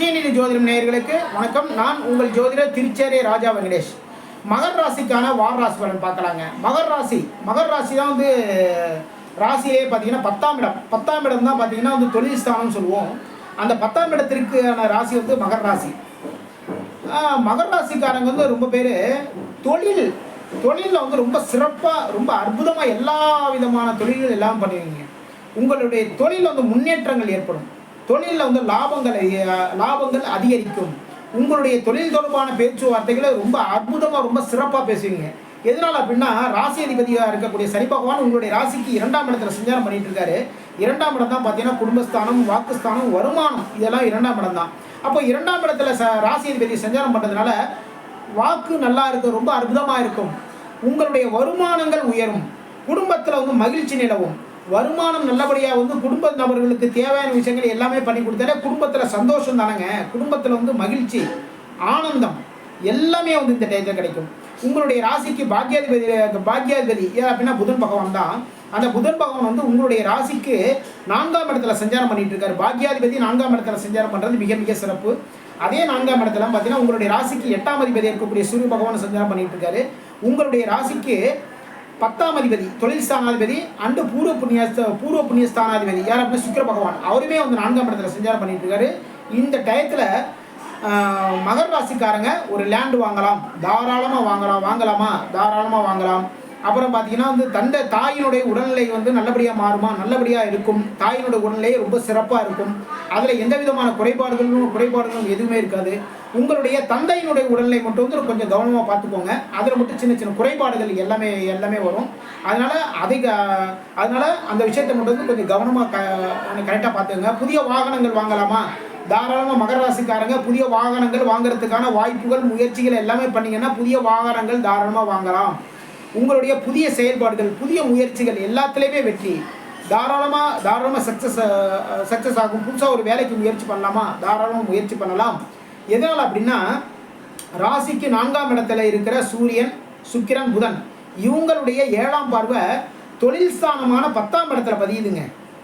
ஸ்ரீநிதி ஜோதிடம் நேயர்களுக்கு வணக்கம். நான் உங்கள் ஜோதிடர் திருச்சேரி ராஜா வெங்கடேஷ். மகர் ராசிக்கான வார் ராசி பலன் பார்க்கலாங்க. மகர் ராசி. மகர் ராசி தான் வந்து ராசியிலே பார்த்தீங்கன்னா பத்தாம் இடம். பத்தாம் இடம் தான் பார்த்தீங்கன்னா வந்து தொழில் ஸ்தானம்னு சொல்லுவோம். அந்த பத்தாம் இடத்திற்கான ராசி வந்து மகர் ராசி. மகர் ராசிக்காரங்க வந்து ரொம்ப பேர் தொழில். தொழிலில் வந்து ரொம்ப சிறப்பாக ரொம்ப அற்புதமாக எல்லா விதமான தொழில்கள் எல்லாம் பண்ணுவீங்க. உங்களுடைய தொழிலில் வந்து முன்னேற்றங்கள் ஏற்படும். தொழிலில் வந்து லாபங்களை லாபங்கள் அதிகரிக்கும். உங்களுடைய தொழில் தொடர்பான பேச்சுவார்த்தைகளை ரொம்ப அற்புதமாக ரொம்ப சிறப்பாக பேசுவீங்க. எதனால் அப்படின்னா ராசி அதிபதியாக இருக்கக்கூடிய சனி பகவான் உங்களுடைய ராசிக்கு இரண்டாம் இடத்துல சஞ்சாரம் பண்ணிட்டு இருக்காரு. இரண்டாம் இடம் தான் பார்த்தீங்கன்னா குடும்பஸ்தானம் வாக்குஸ்தானம் வருமானம். இதெல்லாம் இரண்டாம் இடம் தான். அப்போ இரண்டாம் இடத்துல ச ராசி அதிபதி சஞ்சாரம் பண்ணுறதுனால வாக்கு நல்லா இருக்கும் ரொம்ப அற்புதமாக இருக்கும். உங்களுடைய வருமானங்கள் உயரும். குடும்பத்தில் வந்து மகிழ்ச்சி நிலவும். வருமானம் நல்லபடியாக வந்து குடும்ப நபர்களுக்கு தேவையான விஷயங்கள் எல்லாமே பண்ணி கொடுத்தாலே குடும்பத்தில் சந்தோஷம் தானேங்க. குடும்பத்தில் வந்து மகிழ்ச்சி ஆனந்தம் எல்லாமே வந்து இந்த டயத்தில் கிடைக்கும். உங்களுடைய ராசிக்கு பாக்யாதிபதி பாக்யாதிபதி அப்படின்னா புதன் பகவான் தான். அந்த புதன் பகவான் வந்து உங்களுடைய ராசிக்கு நான்காம் இடத்துல சஞ்சாரம் பண்ணிட்டு இருக்காரு. பாக்யாதிபதி நான்காம் இடத்துல சஞ்சாரம் பண்ணுறது மிக மிக சிறப்பு. அதே நான்காம் இடத்துல பார்த்தீங்கன்னா உங்களுடைய ராசிக்கு எட்டாம் அதிபதி இருக்கக்கூடிய சூரிய பகவான் சஞ்சாரம் பண்ணிட்டு இருக்காரு. உங்களுடைய ராசிக்கு பத்தாம் அதிபதி தொழில் ஸ்தானாதிபதி அண்டு பூர்வ புண்ணிய பூர்வ புண்ணிய ஸ்தானாதிபதி. யார் அப்படின்னா சுக்கர பகவான். அவருமே வந்து நான்காம் இடத்துல சஞ்சாரம் பண்ணிட்டு இருக்காரு. இந்த டயத்தில் மகர் ராசிக்காரங்க ஒரு லேண்டு வாங்கலாம். தாராளமாக வாங்கலாம். வாங்கலாமா? தாராளமாக வாங்கலாம். அப்புறம் பார்த்தீங்கன்னா வந்து தந்தை தாயினுடைய உடல்நிலை வந்து நல்லபடியாக மாறுமா? நல்லபடியாக இருக்கும். தாயினுடைய உடல்நிலை ரொம்ப சிறப்பாக இருக்கும். அதில் எந்த விதமான குறைபாடுகளும் குறைபாடுகளும் எதுவுமே இருக்காது. உங்களுடைய தந்தையினுடைய உடல்நிலை மட்டும் வந்து கொஞ்சம் கவனமாக பார்த்துக்கோங்க. அதில் மட்டும் சின்ன சின்ன குறைபாடுகள் எல்லாமே எல்லாமே வரும். அதனால் அதை க- அந்த விஷயத்தை மட்டும் வந்து கொஞ்சம் கவனமாக க கரெக்டாக பார்த்துக்கோங்க. புதிய வாகனங்கள் வாங்கலாமா? தாராளமாக மகர ராசிக்காரங்க புதிய வாகனங்கள் வாங்குறதுக்கான வாய்ப்புகள் முயற்சிகள் எல்லாமே பண்ணிங்கன்னா புதிய வாகனங்கள் தாராளமாக வாங்கலாம். உங்களுடைய புதிய செயல்பாடுகள் புதிய முயற்சிகள் எல்லாத்துலேயுமே வெற்றி. தாராளமாக தாராளமாக சக்ஸஸ் சக்ஸஸ் ஆகும். புதுசாக ஒரு வேலைக்கு முயற்சி பண்ணலாமா? தாராளமாக முயற்சி பண்ணலாம். எதனால் அப்படின்னா ராசிக்கு நான்காம் இடத்துல இருக்கிற சூரியன் சுக்கிரன் புதன் இவங்களுடைய ஏழாம் பார்வை தொழில் ஸ்தானமான பத்தாம் இடத்துல பதியுதுங்க.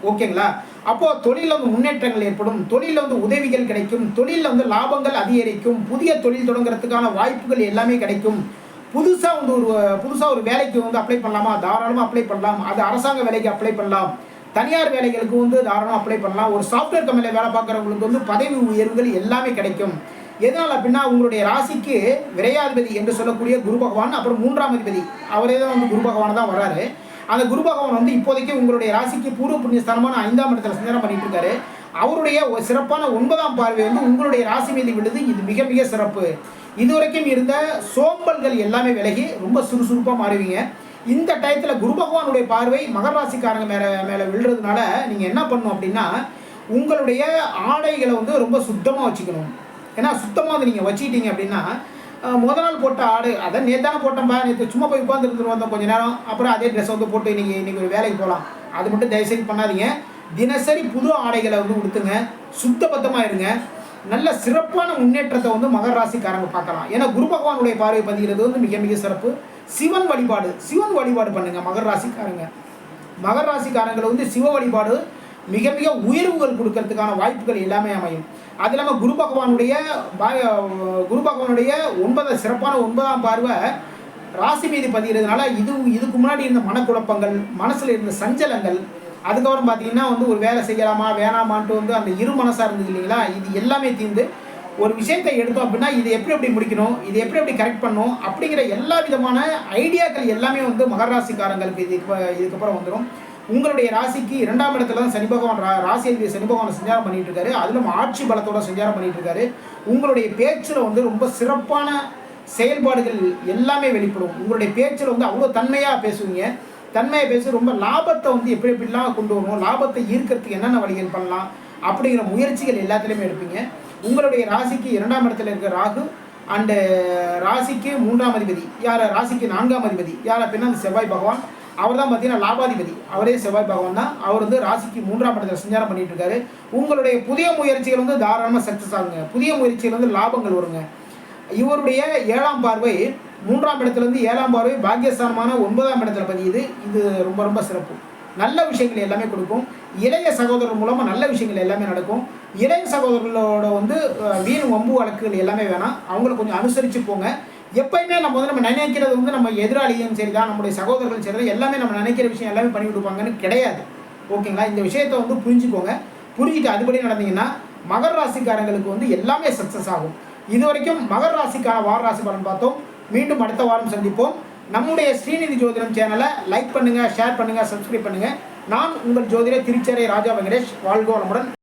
ஓகேங்களா? அப்போது தொழிலில் வந்து முன்னேற்றங்கள் ஏற்படும். தொழிலில் வந்து உதவிகள் கிடைக்கும். தொழிலில் வந்து லாபங்கள் அதிகரிக்கும். புதிய தொழில் தொடங்குறதுக்கான வாய்ப்புகள் எல்லாமே கிடைக்கும். புதுசாக வந்து ஒரு புதுசாக ஒரு வேலைக்கு வந்து அப்ளை பண்ணலாமா? தாராளமாக அப்ளை பண்ணலாம். அது அரசாங்க வேலைக்கு அப்ளை பண்ணலாம். தனியார் வேலைகளுக்கு வந்து தாராளமாக அப்ளை பண்ணலாம். ஒரு சாஃப்ட்வேர் கம்பெனியில் வேலை பார்க்குறவங்களுக்கு வந்து பதவி உயர்வுகள் எல்லாமே கிடைக்கும். எதனால் அப்படின்னா உங்களுடைய ராசிக்கு விரையாதிபதி என்று சொல்லக்கூடிய குரு பகவான் அப்புறம் மூன்றாம் அதிபதி. அவரே தான் வந்து குரு பகவான் தான் வராரு அந்த குரு பகவான் வந்து இப்போதைக்கு உங்களுடைய ராசிக்கு பூர்வ புண்ணியஸ்தானமான ஐந்தாம் இடத்துல சஞ்சாரம் பண்ணிட்டு இருக்காரு. அவருடைய சிறப்பான ஒன்பதாம் பார்வை வந்து உங்களுடைய ராசி மீது விழுது இது மிக மிக சிறப்பு. இதுவரைக்கும் இருந்த சோம்பல்கள் எல்லாமே விலகி ரொம்ப சுறுசுறுப்பாக மாறுவீங்க. இந்த டயத்தில் குரு பகவானுடைய பார்வை மகர ராசிக்காரங்க மேலே மேலே விழுறதுனால நீங்கள் என்ன பண்ணணும் அப்படின்னா உங்களுடைய ஆடைகளை வந்து ரொம்ப சுத்தமாக வச்சுக்கணும். ஏன்னா சுத்தமாக அதை நீங்கள் வச்சுக்கிட்டீங்க அப்படின்னா முத நாள் போட்ட ஆடு அதை நேத்தானே போட்டோம்பா நேற்று சும்மா போய் உட்காந்துருந்து வந்தோம் கொஞ்ச நேரம். அப்புறம் அதே ட்ரெஸ் வந்து போட்டு இன்றைக்கி இன்றைக்கி ஒரு வேலைக்கு போகலாம் அது மட்டும் தயவுசெய்து பண்ணாதீங்க. தினசரி புது ஆடைகளை வந்து உடுத்துங்க சுத்தபத்தமாக இருங்க நல்ல சிறப்பான முன்னேற்றத்தை வந்து மகர ராசிக்காரங்க பார்க்கலாம். ஏன்னா குரு பகவானுடைய பார்வை பதிகிறது வந்து மிக மிக சிறப்பு. சிவன் வழிபாடு சிவன் வழிபாடு பண்ணுங்க மகர ராசிக்காரங்க. மகர ராசிக்காரங்களை வந்து சிவ வழிபாடு மிக மிக உயர்வுகள் கொடுக்கறதுக்கான வாய்ப்புகள் எல்லாமே அமையும். அது இல்லாமல் குரு பகவானுடைய குரு பகவானுடைய ஒன்பது சிறப்பான ஒன்பதாம் பார்வை ராசி மீது பதிகிறதுனால இது இதுக்கு முன்னாடி இருந்த மனக்குழப்பங்கள் மனசில் இருந்த சஞ்சலங்கள் அதுக்கப்புறம் பார்த்தீங்கன்னா வந்து ஒரு வேலை செய்யலாமா வேணாமான்ட்டு வந்து அந்த இரு மனசாக இருந்தது இல்லைங்களா? இது எல்லாமே தீர்ந்து ஒரு விஷயத்தை எடுத்தோம் அப்படின்னா இது எப்படி எப்படி முடிக்கணும் இது எப்படி எப்படி கரெக்ட் பண்ணணும் அப்படிங்கிற எல்லா விதமான ஐடியாக்கள் எல்லாமே வந்து மகர ராசிக்காரங்களுக்கு இதுக்கப்புறம் வந்துடும் உங்களுடைய ராசிக்கு இரண்டாம் இடத்துல தான் சனி பகவான் ரா ராசி அதிபதி சனி பகவான் சஞ்சாரம் பண்ணிட்டு இருக்காரு. அதிலும் ஆட்சி பலத்தோட சஞ்சாரம் பண்ணிட்டு இருக்காரு. உங்களுடைய பேச்சில் வந்து ரொம்ப சிறப்பான செயல்பாடுகள் எல்லாமே வெளிப்படும். உங்களுடைய பேச்சில் வந்து அவ்வளோ தன்மையாக பேசுவீங்க. தன்மையை பேசி ரொம்ப லாபத்தை வந்து எப்படி எப்படிலாம் கொண்டு வரணும் லாபத்தை ஈர்க்கறதுக்கு என்னென்ன வழிகள் பண்ணலாம் அப்படிங்கிற முயற்சிகள் எல்லாத்துலேயுமே எடுப்பீங்க. உங்களுடைய ராசிக்கு இரண்டாம் இடத்துல இருக்கிற ராகு அண்டு ராசிக்கு மூன்றாம் அதிபதி யார் ராசிக்கு நான்காம் அதிபதி யார் அப்படின்னா அந்த செவ்வாய் பகவான் அவர் தான் பார்த்தீங்கன்னா லாபாதிபதி. அவரே செவ்வாய் பகவான் தான். அவர் வந்து ராசிக்கு மூன்றாம் இடத்துல சஞ்சாரம் பண்ணிட்டு இருக்காரு. உங்களுடைய புதிய முயற்சிகள் வந்து தாராளமாக சக்ஸஸ் ஆகுங்க. புதிய முயற்சிகள் வந்து லாபங்கள் வருங்க. இவருடைய ஏழாம் பார்வை மூன்றாம் இடத்துலேருந்து ஏழாம் பார்வை பாக்கியஸ்தானமான ஒன்பதாம் இடத்துல பதியுது. இது ரொம்ப ரொம்ப சிறப்பு. நல்ல விஷயங்கள் எல்லாமே கொடுக்கும். இளைய சகோதரர் மூலமாக நல்ல விஷயங்கள் எல்லாமே நடக்கும். இளைய சகோதரர்களோட வந்து வீண் வம்பு வழக்குகள் எல்லாமே வேணாம். அவங்கள கொஞ்சம் அனுசரித்து போங்க. எப்பயுமே நம்ம வந்து நம்ம நினைக்கிறது வந்து நம்ம எதிராளியும் சரி தான் நம்முடைய சகோதரர்கள் சரி தான் எல்லாமே நம்ம நினைக்கிற விஷயம் எல்லாமே பண்ணி கொடுப்பாங்கன்னு கிடையாது. ஓகேங்களா? இந்த விஷயத்தை வந்து புரிஞ்சுக்கோங்க. புரிஞ்சுட்டு அதுபடி நடந்தீங்கன்னா மகர ராசிக்காரங்களுக்கு வந்து எல்லாமே சக்ஸஸ் ஆகும். இது வரைக்கும் மகர ராசிக்கான வார ராசி பலன் பார்த்தோம். மீண்டும் அடுத்த வாரம் சந்திப்போம். நம்முடைய ஸ்ரீநிதி ஜோதிடம் சேனலை லைக் பண்ணுங்கள் ஷேர் பண்ணுங்கள் சப்ஸ்கிரைப் பண்ணுங்கள் நான் உங்கள் ஜோதிடர் திருச்சேரை ராஜா வெங்கடேஷ். வாழ்கோளமுடன்